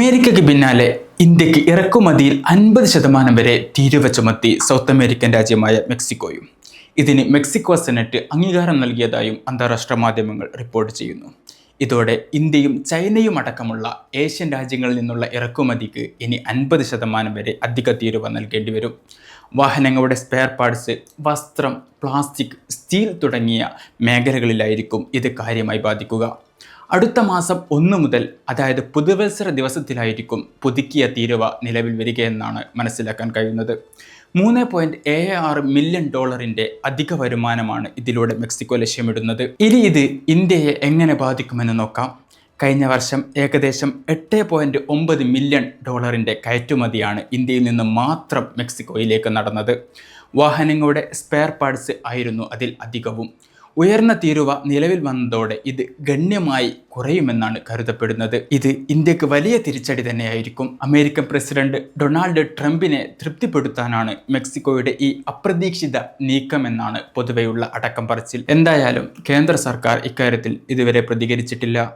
അമേരിക്കയ്ക്ക് പിന്നാലെ ഇന്ത്യയ്ക്ക് ഇറക്കുമതിയിൽ അൻപത് ശതമാനം വരെ തീരുവ ചുമത്തി സൗത്ത് അമേരിക്കൻ രാജ്യമായ മെക്സിക്കോയും. ഇതിന് മെക്സിക്കോ സെനറ്റ് അംഗീകാരം നൽകിയതായും അന്താരാഷ്ട്ര മാധ്യമങ്ങൾ റിപ്പോർട്ട് ചെയ്യുന്നു. ഇതോടെ ഇന്ത്യയും ചൈനയും അടക്കമുള്ള ഏഷ്യൻ രാജ്യങ്ങളിൽ നിന്നുള്ള ഇറക്കുമതിക്ക് ഇനി അൻപത് ശതമാനം വരെ അധിക തീരുവ നൽകേണ്ടി വരും വാഹനങ്ങളുടെ സ്പെയർ പാർട്സ് വസ്ത്രം പ്ലാസ്റ്റിക് സ്റ്റീൽ തുടങ്ങിയ മേഖലകളിലായിരിക്കും ഇത് കാര്യമായി ബാധിക്കുക. അടുത്ത മാസം ഒന്ന് മുതൽ അതായത് പുതുവത്സര ദിവസത്തിലായിരിക്കും പുതുക്കിയ തീരുവ നിലവിൽ വരികയെന്നാണ് മനസ്സിലാക്കാൻ കഴിയുന്നത്. മൂന്ന് പോയിന്റ് ഏഴ് ആറ് മില്യൺ ഡോളറിന്റെ അധിക വരുമാനമാണ് ഇതിലൂടെ മെക്സിക്കോ ലക്ഷ്യമിടുന്നത്. ഇനി ഇത് ഇന്ത്യയെ എങ്ങനെ ബാധിക്കുമെന്ന് നോക്കാം. കഴിഞ്ഞ വർഷം ഏകദേശം എട്ട് പോയിന്റ് ഒമ്പത് മില്യൺ ഡോളറിന്റെ കയറ്റുമതിയാണ് ഇന്ത്യയിൽ നിന്ന് മാത്രം മെക്സിക്കോയിലേക്ക് നടന്നത്. വാഹനങ്ങളുടെ സ്പെയർ പാർട്സ് ആയിരുന്നു അതിൽ അധികവും. ഉയർന്ന തീരുവ നിലവിൽ വന്നതോടെ ഇത് ഗണ്യമായി കുറയുമെന്നാണ് കരുതപ്പെടുന്നത്. ഇത് ഇന്ത്യയ്ക്ക് വലിയ തിരിച്ചടി തന്നെയായിരിക്കും. അമേരിക്കൻ പ്രസിഡന്റ് ഡൊണാൾഡ് ട്രംപിനെ തൃപ്തിപ്പെടുത്താനാണ് മെക്സിക്കോയുടെ ഈ അപ്രതീക്ഷിത നീക്കമെന്നാണ് പൊതുവെയുള്ള അടക്കം പറച്ചിൽ. എന്തായാലും കേന്ദ്ര സർക്കാർ ഇക്കാര്യത്തിൽ ഇതുവരെ പ്രതികരിച്ചിട്ടില്ല.